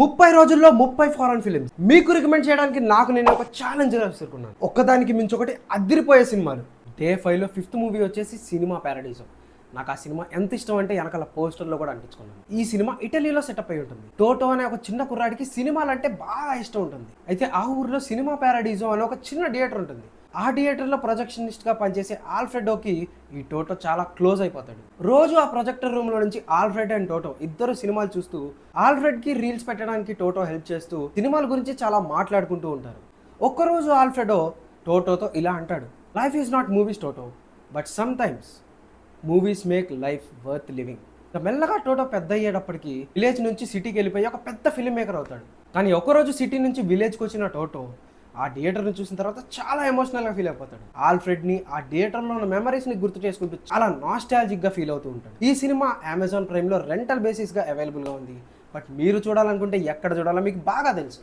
ముప్పై రోజుల్లో ముప్పై ఫారెన్ ఫిలిమ్స్ మీకు రికమెండ్ చేయడానికి నాకు నేను ఒక ఛాలెంజ్ విసురుకున్నాను ఒక్కదానికి మించి ఒకటి అదిరిపోయే సినిమాలు. డే ఫైవ్లో ఫిఫ్త్ మూవీ వచ్చేసి సినిమా ప్యారడైజం నాకు ఆ సినిమా ఎంత ఇష్టం అంటే వెనకాల పోస్టర్లో కూడా అంటించుకున్నాను ఈ సినిమా ఇటలీలో సెటప్ అయి ఉంటుంది. టోటో అనే ఒక చిన్న కుర్రాడికి సినిమాలు అంటే బాగా ఇష్టం ఉంటుంది. అయితే ఆ ఊర్లో సినిమా ప్యారడైజో అనే ఒక చిన్న థియేటర్ ఉంటుంది. ఆ థియేటర్లో ప్రొజెక్షనిస్ట్గా పనిచేసే ఆల్ఫ్రెడోకి ఈ టోటో చాలా క్లోజ్ అయిపోతాడు. రోజు ఆ ప్రొజెక్టర్ రూమ్లో నుంచి ఆల్ఫ్రెడ్ అండ్ టోటో ఇద్దరు సినిమాలు చూస్తూ ఆల్ఫ్రెడ్కి రీల్స్ పెట్టడానికి టోటో హెల్ప్ చేస్తూ సినిమాల గురించి చాలా మాట్లాడుకుంటూ ఉంటారు. ఒక్కరోజు ఆల్ఫ్రెడో టోటోతో ఇలా అంటాడు life is not movies Toto but sometimes movies make life worth living మెల్లగా టోటో పెద్ద అయ్యేటప్పటికి విలేజ్ నుంచి సిటీకి వెళ్ళిపోయి ఒక పెద్ద ఫిల్మ్ మేకర్ అవుతాడు. కానీ ఒకరోజు సిటీ నుంచి విలేజ్కి వచ్చిన టోటో ఆ థియేటర్ని చూసిన తర్వాత చాలా ఎమోషనల్గా ఫీల్ అయిపోతాడు. ఆల్ఫ్రెడ్ని ఆ థియేటర్లో ఉన్న మెమరీస్ని గుర్తు చేసుకుంటూ చాలా నాస్టాలజిక్గా ఫీల్ అవుతూ ఉంటాడు. ఈ సినిమా అమెజాన్ ప్రైమ్లో రెంటల్ బేసిస్గా అవైలబుల్గా ఉంది. బట్ మీరు చూడాలనుకుంటే ఎక్కడ చూడాలో మీకు బాగా తెలుసు.